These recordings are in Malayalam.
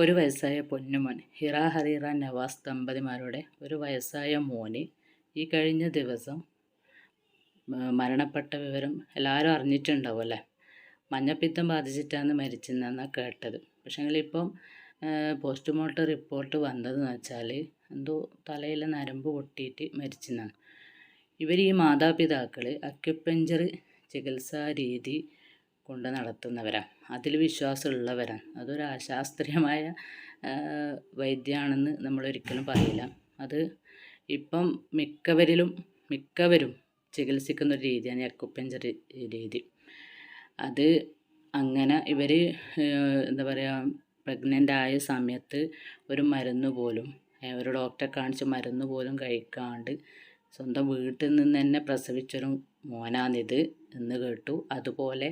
ഒരു വയസ്സായ പൊന്നുമോൻ ഹിറ ഹറീറ നവാസ് ദമ്പതിമാരുടെ ഒരു വയസ്സായ മോന് ഈ കഴിഞ്ഞ ദിവസം മരണപ്പെട്ട വിവരം എല്ലാവരും അറിഞ്ഞിട്ടുണ്ടാവും അല്ലേ? മഞ്ഞപ്പിത്തം ബാധിച്ചിട്ടാണ് മരിച്ചതെന്നാണ് കേട്ടത്. പക്ഷേങ്കിൽ ഇപ്പം പോസ്റ്റ്മോർട്ടം റിപ്പോർട്ട് വന്നതെന്ന് വെച്ചാൽ എന്തോ തലയിലെ നരമ്പ് പൊട്ടിയിട്ട് മരിച്ചെന്നാണ്. ഇവർ ഈ മാതാപിതാക്കൾ അക്യുപഞ്ചർ ചികിത്സാ രീതി കൊണ്ട് നടത്തുന്നവരാണ് അതിൽ വിശ്വാസമുള്ളവരാണ് അതൊരു അശാസ്ത്രീയമായ വൈദ്യമാണെന്ന് നമ്മൾ ഒരിക്കലും പറയില്ല. അത് ഇപ്പം മിക്കവരിലും മിക്കവരും ചികിത്സിക്കുന്ന ഒരു രീതിയാണ് അക്കുപ്പഞ്ചർ രീതി. അത് അങ്ങനെ ഇവർ എന്താ പറയുക പ്രഗ്നന്റ് ആയ സമയത്ത് ഒരു മരുന്ന് പോലും ഒരു ഡോക്ടറെ കാണിച്ച് മരുന്ന് പോലും കഴിക്കാണ്ട് സ്വന്തം വീട്ടിൽ നിന്ന് തന്നെ പ്രസവിച്ചൊരു മോനാണിത് എന്ന് കേട്ടു. അതുപോലെ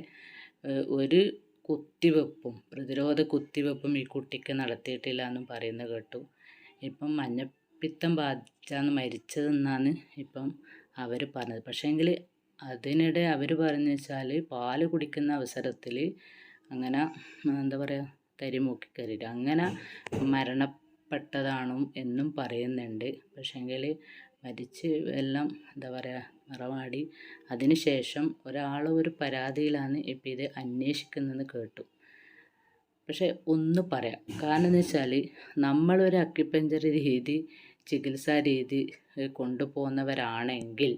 ഒരു കുത്തിവെപ്പും പ്രതിരോധ കുത്തിവെപ്പും ഈ കുട്ടിക്ക് നടത്തിയിട്ടില്ല എന്നും പറയുന്നത് കേട്ടു. ഇപ്പം മഞ്ഞപ്പിത്തം ബാധിച്ചാണ് മരിച്ചതെന്നാണ് ഇപ്പം അവർ പറഞ്ഞത്. പക്ഷേങ്കിൽ അതിനിടെ അവർ പറഞ്ഞു വെച്ചാൽ പാൽ കുടിക്കുന്ന അവസരത്തിൽ അങ്ങനെ എന്താ പറയുക തരിമൂക്കി കയറിയിട്ട് അങ്ങനെ മരണപ്പെട്ടതാണ് എന്നും പറയുന്നുണ്ട്. പക്ഷേങ്കിൽ മരിച്ച് എല്ലാം എന്താ പറയുക നിറവാടി. അതിനുശേഷം ഒരാൾ ഒരു പരാതിയിലാണ് ഇപ്പം ഇത് അന്വേഷിക്കുന്നതെന്ന് കേട്ടു. പക്ഷേ ഒന്ന് പറയാം. കാരണം എന്ന് വെച്ചാൽ നമ്മളൊരു അക്യുപഞ്ചർ രീതി ചികിത്സാ രീതി കൊണ്ടുപോകുന്നവരാണെങ്കിൽ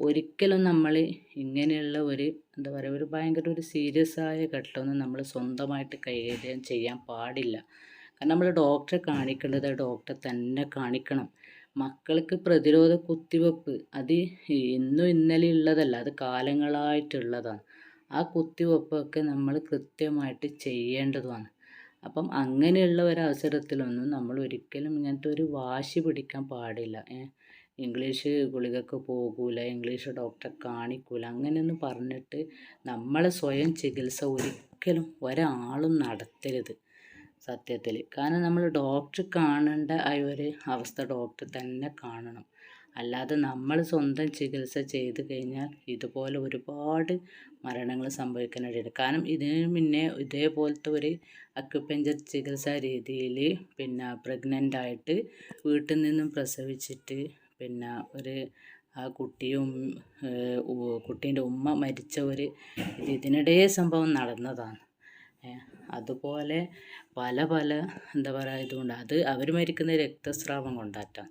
ഒരിക്കലും നമ്മൾ ഇങ്ങനെയുള്ള ഒരു എന്താ പറയുക ഒരു ഭയങ്കര ഒരു സീരിയസ് ആയ ഘട്ടമൊന്നും നമ്മൾ സ്വന്തമായിട്ട് കൈകാര്യം ചെയ്യാൻ പാടില്ല. കാരണം നമ്മൾ ഡോക്ടറെ കാണിക്കേണ്ടത് ഡോക്ടറെ തന്നെ കാണിക്കണം. മക്കൾക്ക് പ്രതിരോധ കുത്തിവെപ്പ് അത് ഇന്നും ഇന്നലെ ഉള്ളതല്ല അത് കാലങ്ങളായിട്ടുള്ളതാണ്. ആ കുത്തിവെപ്പൊക്കെ നമ്മൾ കൃത്യമായിട്ട് ചെയ്യേണ്ടതുമാണ്. അപ്പം അങ്ങനെയുള്ള ഒരവസരത്തിലൊന്നും നമ്മൾ ഒരിക്കലും ഇങ്ങനത്തെ ഒരു വാശി പിടിക്കാൻ പാടില്ല. ഇംഗ്ലീഷ് ഗുളികക്ക് പോകൂല ഇംഗ്ലീഷ് ഡോക്ടറെ കാണിക്കൂല അങ്ങനെയൊന്നും പറഞ്ഞിട്ട് നമ്മളെ സ്വയം ചികിത്സ ഒരിക്കലും ഒരാളും നടത്തരുത്. സത്യത്തിൽ കാരണം നമ്മൾ ഡോക്ടർ കാണേണ്ട ആ ഒരു അവസ്ഥ ഡോക്ടർ തന്നെ കാണണം. അല്ലാതെ നമ്മൾ സ്വന്തം ചികിത്സ ചെയ്ത് കഴിഞ്ഞാൽ ഇതുപോലെ ഒരുപാട് മരണങ്ങൾ സംഭവിക്കാനിടയുണ്ട്. കാരണം ഇതിന് മുന്നേ ഇതേപോലത്തെ ഒരു അക്യുപഞ്ചർ ചികിത്സാ രീതിയിൽ പിന്നെ പ്രഗ്നന്റ് ആയിട്ട് വീട്ടിൽ നിന്നും പ്രസവിച്ചിട്ട് പിന്നെ ഒരു ആ കുട്ടിയും കുട്ടീന്റെ ഉമ്മ മരിച്ച ഒരു ഇതിനിടയിൽ ഇതിനിടെ സംഭവം നടന്നതാണ്. അതുപോലെ പല പല എന്താ പറയുക ഇതുകൊണ്ട് അത് അവർ മരിക്കുന്ന രക്തസ്രാവം കൊണ്ടാട്ടാണ്.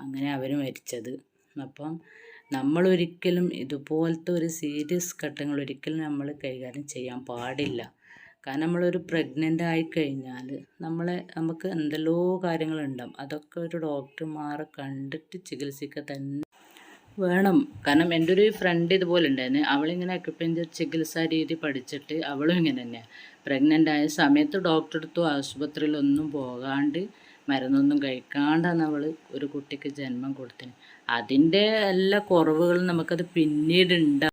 അങ്ങനെ അവർ മരിച്ചത്. അപ്പം നമ്മളൊരിക്കലും ഇതുപോലത്തെ ഒരു സീരിയസ് ഘട്ടങ്ങൾ ഒരിക്കലും നമ്മൾ കൈകാര്യം ചെയ്യാൻ പാടില്ല. കാരണം നമ്മളൊരു പ്രഗ്നന്റ് ആയി കഴിഞ്ഞാൽ നമ്മളെ നമുക്ക് എന്തെല്ലോ കാര്യങ്ങളുണ്ടാവും. അതൊക്കെ ഒരു ഡോക്ടർമാരെ കണ്ടിട്ട് ചികിത്സിക്കുക തന്നെ വേണം. കാരണം എന്റെ ഒരു ഫ്രണ്ട് ഇതുപോലെ ഉണ്ടായിരുന്നു. അവളിങ്ങനെ അക്യുപഞ്ചർ ചികിത്സാ രീതി പഠിച്ചിട്ട് അവളും ഇങ്ങനെ തന്നെയാണ് പ്രഗ്നന്റ് ആയ സമയത്ത് ഡോക്ടറെ അടുത്തും ആശുപത്രിയിലൊന്നും പോകാണ്ട് മരുന്നൊന്നും കഴിക്കാണ്ടാണ് അവൾ ഒരു കുട്ടിക്ക് ജന്മം കൊടുത്തത്. അതിന്റെ എല്ലാ കുറവുകളും നമുക്കത് പിന്നീട്